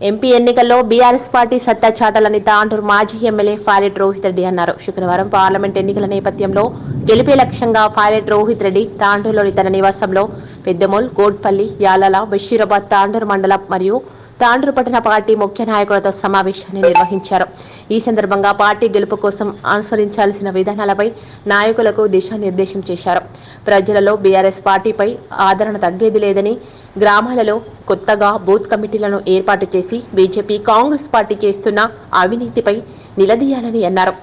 MP ఎన్నికల్లో BRS party సత్తా చాటాలని తాండూరు మాజీ ఎమ్మెల్యే ఫైలెట్ రోహిత్ రెడ్డి అన్నారు. శుక్రవారం పార్లమెంట్ ఎన్నికల నేపథ్యంలో గెలిపే లక్ష్యంగా ఫైలెట్ రోహిత్ రెడ్డి తాండూరులోని తన నివాసంలో పెద్దమోల్ గోడ్పల్లి యాలల బషీరాబాద్ తాండూరు మండలం మరియు తాండ్రు పట్టణ పార్టీ ముఖ్య నాయకులతో సమావేశాన్ని నిర్వహించారు. ఈ సందర్భంగా పార్టీ గెలుపు కోసం అనుసరించాల్సిన విధానాలపై నాయకులకు దిశానిర్దేశం చేశారు. ప్రజలలో బీఆర్ఎస్ పార్టీపై ఆదరణ తగ్గేది లేదని గ్రామాలలో కొత్తగా బూత్ కమిటీలను ఏర్పాటు చేసి బీజేపీ కాంగ్రెస్ పార్టీ చేస్తున్న అవినీతిపై నిలదీయాలని అన్నారు.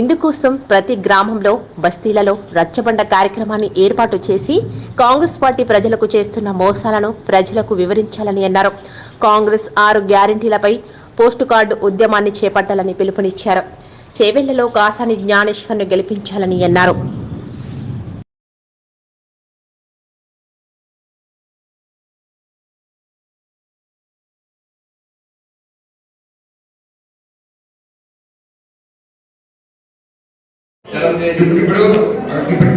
ఇందుకోసం ప్రతి గ్రామంలో బస్తీలలో రచ్చబండ కార్యక్రమాన్ని ఏర్పాటు చేసి కాంగ్రెస్ పార్టీ ప్రజలకు చేస్తున్న మోసాలను ప్రజలకు వివరించాలని అన్నారు. కాంగ్రెస్ ఆరు గ్యారంటీలపై పోస్టు కార్డు ఉద్యమాన్ని చేపట్టాలని పిలుపునిచ్చారు చేవెళ్ళలో కాసాని జ్ఞానేశ్వర్ను గెలిపించాలని అన్నారు ఇప్పుడు ఇప్పుడు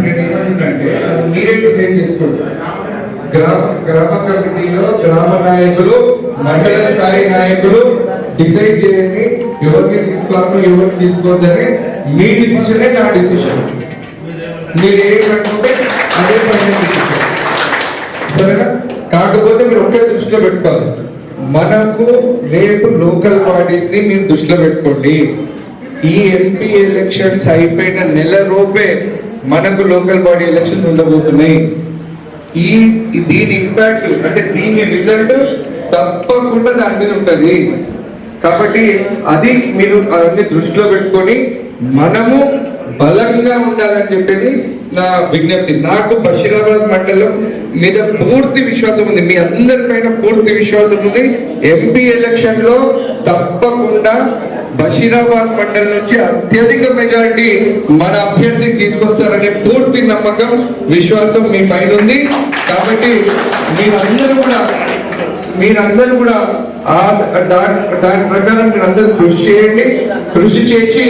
నేను ఏమంటున్నానంటే మీరే డిసైడ్ చేసుకోండి గ్రామ గ్రామ కమిటీలో గ్రామ నాయకులు మండల స్థాయి నాయకులు డిసైడ్ చేయండి. ఎవరిని తీసుకోవాలి ఎవరిని తీసుకోవద్దని మీ డిసిషనే నా డిసిషన్. మీరు ఏమనుకుంటే అదే పని సరేనా? కాకపోతే మీరు ఒకే దృష్టిలో పెట్టుకోవాలి. మనకు రేపు లోకల్ బాడీస్ని మీరు దృష్టిలో పెట్టుకోండి. ఈ ఎంపీ ఎలక్షన్స్ అయిపోయిన నెల రూపే మనకు లోకల్ బాడీ ఎలక్షన్స్ ఉండబోతున్నాయి. ఈ దీని ఇంపాక్ట్ అంటే దీని రిజల్ట్ తప్పకుండా దాని మీద ఉంటుంది. కాబట్టి అది మీరు అవన్నీ దృష్టిలో పెట్టుకొని మనము బలంగా ఉండాలని చెప్పేది నా విజ్ఞప్తి. నాకు బషీరాబాద్ మండలం మీద పూర్తి విశ్వాసం ఉంది. మీ అందరిపైన పూర్తి విశ్వాసం ఉంది. ఎంపీ ఎలక్షన్లో తప్పకుండా బషీరాబాద్ మండలి నుంచి అత్యధిక మెజారిటీ మన అభ్యర్థికి తీసుకొస్తారనే పూర్తి నమ్మకం విశ్వాసం మీ పైన ఉంది. కాబట్టి మీరందరూ కూడా మీరందరూ కూడా ఆ దాని దాని ప్రకారం మీరందరూ కృషి చేయండి. కృషి చేసి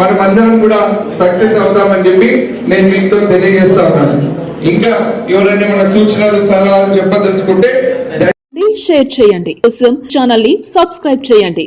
మనం అందరం కూడా సక్సెస్ అవుతామని చెప్పి నేను మీతో తెలియజేస్తా ఉన్నాను. ఇంకా ఎవరైనా మన సూచనలు సలహాలు చెప్పదలుచుకుంటే షేర్ చేయండి. కోసం ఛానల్ని సబ్స్క్రైబ్ చేయండి.